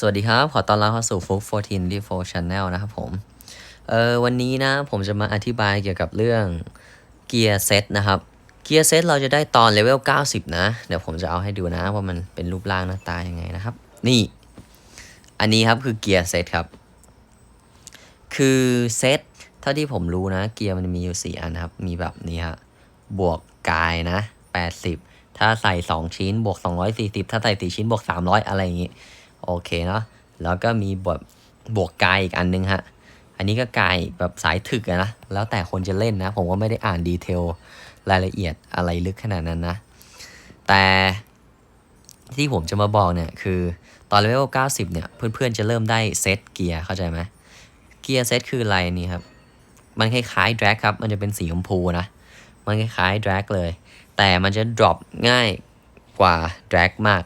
สวัสดีครับ ขอต้อนรับเข้าสู่ f o o 14 d 4 Channel นะครับผม เออวันนี้นะผมจะมาอธิบายเกี่ยวกับเรื่องเกียร์เซตนะครับ เกียร์เซตเราจะได้ตอนเลเวล 90 นะ เดี๋ยวผมจะเอาให้ดูนะว่ามันเป็นรูปร่างหน้าตายังไงนะครับ นี่ อันนี้ครับคือเกียร์เซตครับ คือเซตเท่าที่ผมรู้นะ เกียร์มันมีอยู่ 4 อันนะครับ มีแบบนี้ฮะ บวกกายนะ 80 ถ้าใส่ 2 ชิ้นบวก 240 ถ้าใส่ 4 ชิ้นบวก 300 อะไรอย่างงี้ โอเคเนาะแล้วก็มีบวกบวกกายอีกอันนึงฮะอันนี้ก็กายแบบสายถึกนะแล้วแต่คนจะเล่นนะ ผมก็ไม่ได้อ่านดีเทลรายละเอียดอะไรลึกขนาดนั้นนะ แต่ที่ผมจะมาบอกเนี่ยคือตอนเลเวล90 เนี่ย เพื่อนๆจะเริ่มได้เซตเกียร์เข้าใจไหมเกียร์เซตคืออะไรนี่ครับ มันคล้ายๆ drag ครับ มันจะเป็นสีชมพูนะ มันคล้ายๆ drag เลย แต่มันจะ drop ง่ายกว่า drag มาก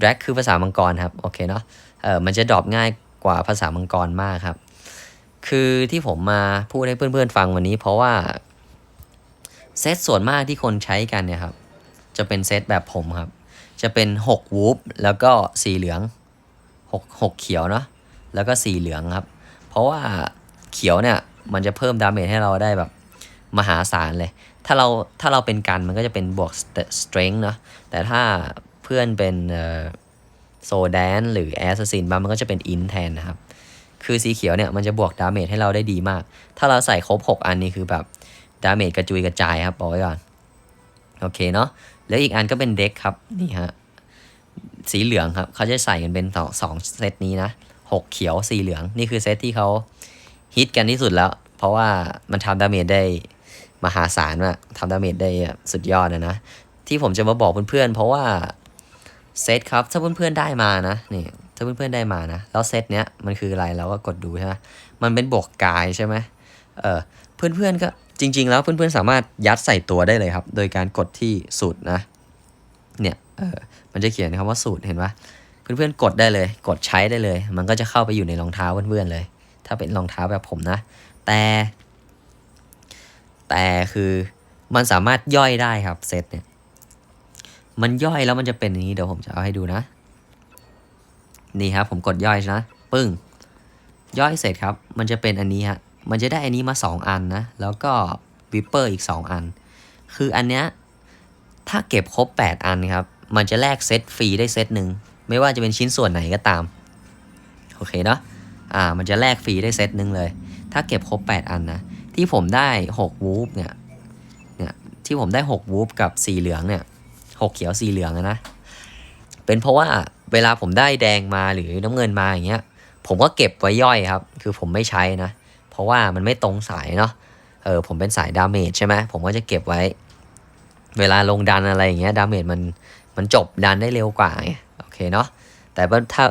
drag คือภาษามังกรครับ โอเคเนาะเออมันจะ drop ง่ายกว่าภาษามังกรมากครับ คือที่ผมมาพูดให้เพื่อนๆฟังวันนี้ เพราะว่าเซตส่วนมากที่คนใช้กันเนี่ยครับ จะเป็นเซตแบบผมครับ จะเป็น 6 วูฟแล้วก็สีเหลือง 6 6 เขียวเนาะแล้วก็สีเหลืองครับ เพราะว่าเขียวเนี่ยมันจะเพิ่มดาเมจให้เราได้แบบมหาศาลเลย ถ้าเราถ้าเราเป็นกันมันก็จะเป็นบวก strength เนาะแต่ถ้า พื่อนเป็นโซแดนหรือแอสซินบางมันก็จะเป็นอินแทนนะครับ คือสีเขียวเนี่ยมันจะบวกดาเมจให้เราได้ดีมาก ถ้าเราใส่ครบ 6 อันนี้คือแบบดาเมจกระจุยกระจายครับบอกไว้ก่อน โอเคเนาะแล้วอีกอันก็เป็นเด็กครับนี่ฮะสีเหลืองครับเขาจะใส่กันเป็นสองเซตนี้นะหกเขียวสีเหลืองนี่คือเซตที่เขาฮิตกันที่สุดแล้ว เพราะว่ามันทำดาเมจได้มหาศาลมากทำดาเมจได้สุดยอดนะนะ ที่ผมจะมาบอกเพื่อนๆเพราะว่า เซตครับ ถ้าเพื่อนๆได้มานะนี่ถ้าเพื่อนๆได้มานะ แล้วเซตเนี้ยมันคืออะไรเราก็กดดูใช่ไหมมันเป็นบวกกายใช่ไหมเออเพื่อนๆก็จริง ๆ แล้วเพื่อนๆสามารถยัดใส่ตัวได้เลยครับ โดยการกดที่สูตรนะ เนี่ยเออมันจะเขียนคำว่าสูตรเห็นปะเพื่อนๆกดได้เลย กดใช้ได้เลย มันก็จะเข้าไปอยู่ในรองเท้าเพื่อนๆเลย ถ้าเป็นรองเท้าแบบผมนะ แต่ แต่คือมันสามารถย่อยได้ครับเซตเนี่ย มันย่อยแล้วมันจะเป็นอย่างนี้เดี๋ยวผมจะเอาให้ดูนะ นี่ครับผมกดย่อยนะ ปึ้ง ย่อยเสร็จครับ มันจะเป็นอันนี้ฮะ มันจะได้อันนี้มา 2 อันนะ แล้วก็วิปเปอร์อีก 2 อัน คืออันเนี้ยถ้าเก็บครบ 8 อันครับ มันจะแลกเซตฟรีได้เซตหนึ่ง ไม่ว่าจะเป็นชิ้นส่วนไหนก็ตาม โอเคเนาะ อ่า มันจะแลกฟรีได้เซตหนึ่งเลย ถ้าเก็บครบ 8 อันนะ ที่ผมได้ 6 วูฟเนี่ย เนี่ย ที่ผมได้ 6 วูฟกับสีเหลืองเนี่ย หกเขียวสีเหลืองอะนะ เป็นเพราะว่าเวลาผมได้แดงมาหรือน้ำเงินมาอย่างเงี้ย ผมก็เก็บไว้ย่อยครับ คือผมไม่ใช้นะ เพราะว่ามันไม่ตรงสายเนาะ เออผมเป็นสายดาเมจใช่ไหมผมก็จะเก็บไว้ เวลาลงดันอะไรอย่างเงี้ยดาเมจมันมันจบดันได้เร็วกว่าไงโอเคเนาะ แต่ถ้า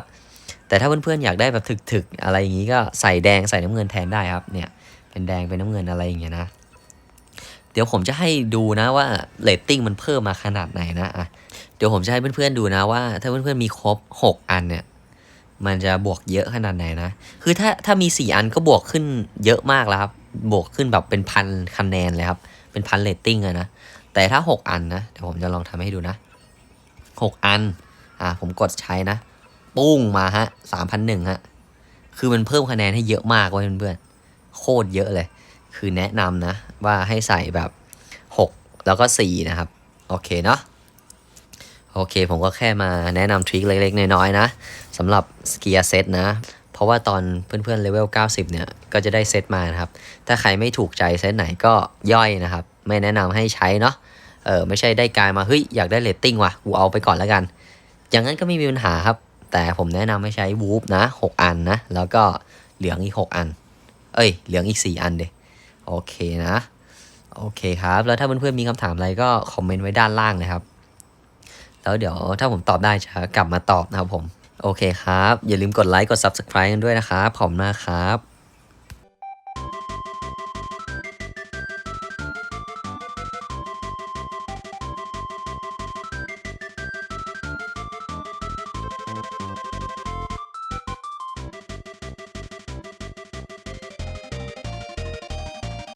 แต่ถ้าเพื่อนๆอยากได้แบบถึกๆ อะไรอย่างงี้ก็ใส่แดงใส่น้ำเงินแทนได้ครับ เนี่ยเป็นแดงเป็นน้ำเงินอะไรอย่างเงี้ยนะ เดี๋ยวผมจะให้ดูนะว่าเรตติ้งมันเพิ่มมาขนาดไหนนะอะเดี๋ยวผมจะให้เพื่อนๆดูนะว่า ถ้าเพื่อนๆมีครบ 6 อันเนี่ย มันจะบวกเยอะขนาดไหนนะ คือถ้าถ้ามี 4 อันก็บวกขึ้นเยอะมากแล้วครับบวกขึ้นแบบเป็นพันคะแนนเลยครับ เป็นพันเรตติ้งอะนะ แต่ถ้า 6 อันนะเดี๋ยวผมจะลองทำให้ดูนะ 6 อัน อะผมกดใช้นะ ปุ้งมาฮะสามพันหนึ่งฮะ คือมันเพิ่มคะแนนให้เยอะมากเว้ยเพื่อนๆโคตรเยอะเลย คือแนะนำนะ ว่าให้ใส่แบบ 6 แล้วก็ 4 นะครับ โอเคเนาะโอเค ผมก็แค่มาแนะนำทริคเล็กๆ น้อยๆ นะสำหรับสเกียร์เซตนะ เพราะว่าตอนเพื่อนๆเลเวล 90 เนี่ย ก็จะได้เซตมานะครับ ถ้าใครไม่ถูกใจเซตไหนก็ย่อยนะครับ ไม่แนะนำให้ใช้เนาะเออไม่ใช่ได้กายมา เฮ้ย อยากได้เรตติ้งว่ะ กูเอาไปก่อนแล้วกัน อย่างนั้นก็ไม่มีปัญหาครับ แต่ผมแนะนำให้ใช้วูฟนะ 6 อันนะ แล้วก็เหลืองอีก 6 อัน เอ้ย เหลืองอีก 4 อันเด โอเคนะ โอเคครับ แล้วถ้าเพื่อนๆมีคำถามอะไรก็คอมเมนต์ไว้ด้านล่างนะครับ แล้วเดี๋ยวถ้าผมตอบได้จะกลับมาตอบนะครับผม โอเคครับ อย่าลืมกดไลค์กด Subscribe กันด้วยนะครับผมนะครับ